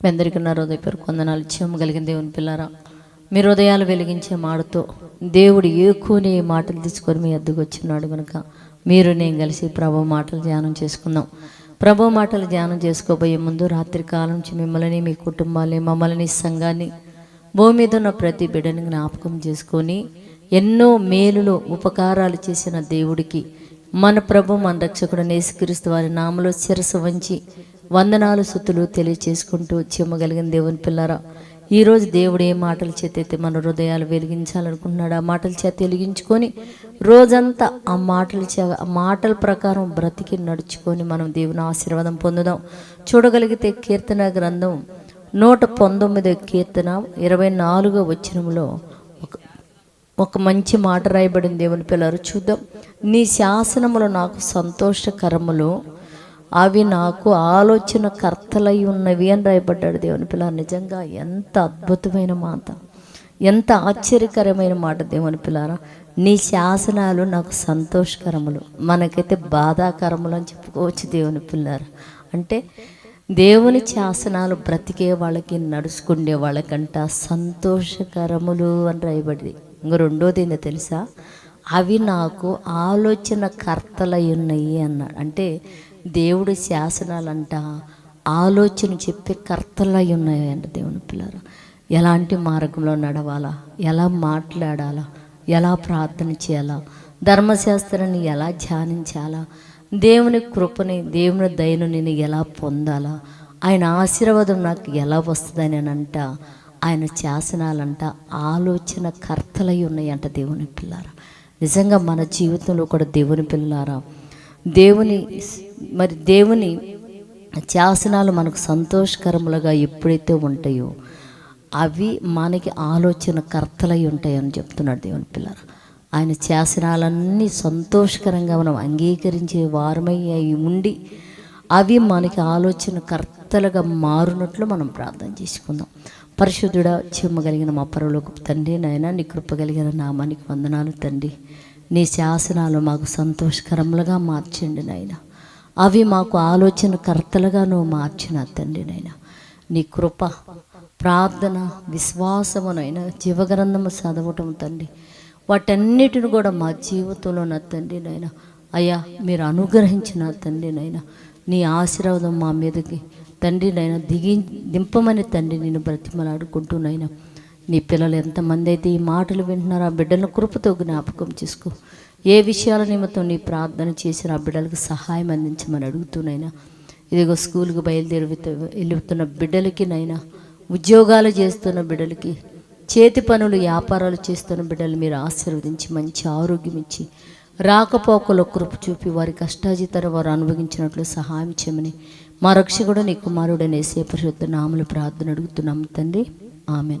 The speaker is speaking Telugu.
మీ అందరికీ నా హృదయ పేరు కొందనాలు కలిగిన దేవుని పిల్లారా మీ హృదయాలు వెలిగించే మాటతో దేవుడు ఏకుని మాటలు తీసుకొని మీ అద్దకు వచ్చినాడు కనుక మీరు నేను కలిసి ప్రభు మాటలు ధ్యానం చేసుకుందాం. ప్రభు మాటలు ధ్యానం చేసుకోబోయే ముందు రాత్రి కాలం నుంచి మిమ్మల్ని మీ కుటుంబాన్ని మమ్మల్ని సంఘాన్ని భూమి మీద ఉన్న ప్రతి బిడ్డని జ్ఞాపకం చేసుకొని ఎన్నో మేలులు ఉపకారాలు చేసిన దేవుడికి మన ప్రభు మన రక్షకుడు నేసుక్రీస్తు వారి నామలో శిరసు వంచి వందనాలు సుతులు తెలియచేసుకుంటూ చిమ్మగలిగిన దేవుని పిల్లరా ఈరోజు దేవుడు ఏ మాటలు చేతైతే మన హృదయాలు వెలిగించాలనుకుంటున్నాడు ఆ మాటల చేత వెలిగించుకొని రోజంతా ఆ మాటల చే ఆ మాటల ప్రకారం బ్రతికి నడుచుకొని మనం దేవుని ఆశీర్వాదం పొందుదాం. చూడగలిగితే కీర్తన గ్రంథం నూట పంతొమ్మిదో కీర్తన ఇరవై నాలుగో వచనంలో ఒక ఒక మంచి మాట రాయబడింది దేవుని పిల్లలు చూద్దాం. నీ శాసనములు నాకు సంతోషకరములు అవి నాకు ఆలోచన కర్తలై ఉన్నవి అని రాయబడ్డాడు దేవుని పిల్ల నిజంగా ఎంత అద్భుతమైన మాట. ఎంత ఆశ్చర్యకరమైన మాట దేవుని పిల్లారా. నీ శాసనాలు నాకు సంతోషకరములు. మనకైతే బాధాకరములు అని చెప్పుకోవచ్చు దేవుని పిల్లారా. అంటే దేవుని శాసనాలు బ్రతికే వాళ్ళకి నడుచుకుండే వాళ్ళకంట సంతోషకరములు అని రాయబడింది. ఇంక రెండోది ఏందో తెలుసా? అవి నాకు ఆలోచన కర్తలై ఉన్నాయి అన్నాడు. అంటే దేవుడి శాసనాలంట ఆలోచన చెప్పే కర్తలై ఉన్నాయంట దేవుని పిల్లలు. ఎలాంటి మార్గంలో నడవాలా? ఎలా మాట్లాడాలా? ఎలా ప్రార్థన చేయాలా? ధర్మశాస్త్రాన్ని ఎలా ధ్యానించాలా? దేవుని కృపని దేవుని దయను నేను ఎలా పొందాలా? ఆయన ఆశీర్వాదం నాకు ఎలా వస్తుందని అంట ఆయన శాసనాలంట ఆలోచన కర్తలై ఉన్నాయంట దేవుని పిల్లారా నిజంగా మన జీవితంలో కూడా దేవుని పిల్లారా దేవుని మరి దేవుని శాసనాలు మనకు సంతోషకరములుగా ఎప్పుడైతే ఉంటాయో అవి మనకి ఆలోచన కర్తలై ఉంటాయని చెప్తున్నాడు దేవుని పిల్లలు ఆయన శాసనాలన్నీ సంతోషకరంగా మనం అంగీకరించే వారమై అయి ఉండి అవి మనకి ఆలోచన కర్తలుగా మారునట్లు మనం ప్రార్థన చేసుకుందాం. పరిశుద్ధుడ చెమ్మగలిగిన మా పరలోకి తండ్రి నాయన నీ కృప కలిగిన నామానికి వందనాలు తండ్రి. నీ శాసనాలు మాకు సంతోషకరములుగా మార్చండి నాయన. అవి మాకు ఆలోచన కర్తలుగా నువ్వు మార్చిన తండ్రి నాయన. నీ కృప ప్రార్థన విశ్వాసమునైనా జీవగ్రంథము చదవటం తండ్రి. వాటన్నిటిని కూడా మా జీవితంలో నా తండ్రి నాయన. అయ్యా మీరు అనుగ్రహించిన తండ్రి నాయన. నీ ఆశీర్వాదం మా మీదకి తండ్రి నాయన దిగి దింపమని తండ్రి నేను బ్రతిమలాడుకుంటున్నాయినా నీ పిల్లలు ఎంతమంది అయితే ఈ మాటలు వింటున్నారో ఆ బిడ్డలను కృపతో జ్ఞాపకం చేసుకో. ఏ విషయాల నిమిత్తం నీ ప్రార్థన చేసిన ఆ బిడ్డలకు సహాయం అందించమని అడుగుతున్నాయినా. ఇదిగో స్కూల్కి బయలుదేరి వెళ్తున్న బిడ్డలకి నైనా ఉద్యోగాలు చేస్తున్న బిడ్డలకి చేతి పనులు వ్యాపారాలు చేస్తున్న బిడ్డలు మీరు ఆశీర్వదించి మంచి ఆరోగ్యం ఇచ్చి రాకపోకలో కృప చూపి వారి కష్టాజీతర వారు అనుభవించినట్లు సహాయం చేయమని మా రక్షకుడు నీ కుమారుడనే సేపరిశుద్ధ నామలు ప్రార్థన అడుగుతున్నాం తండ్రి. ఆమెన్.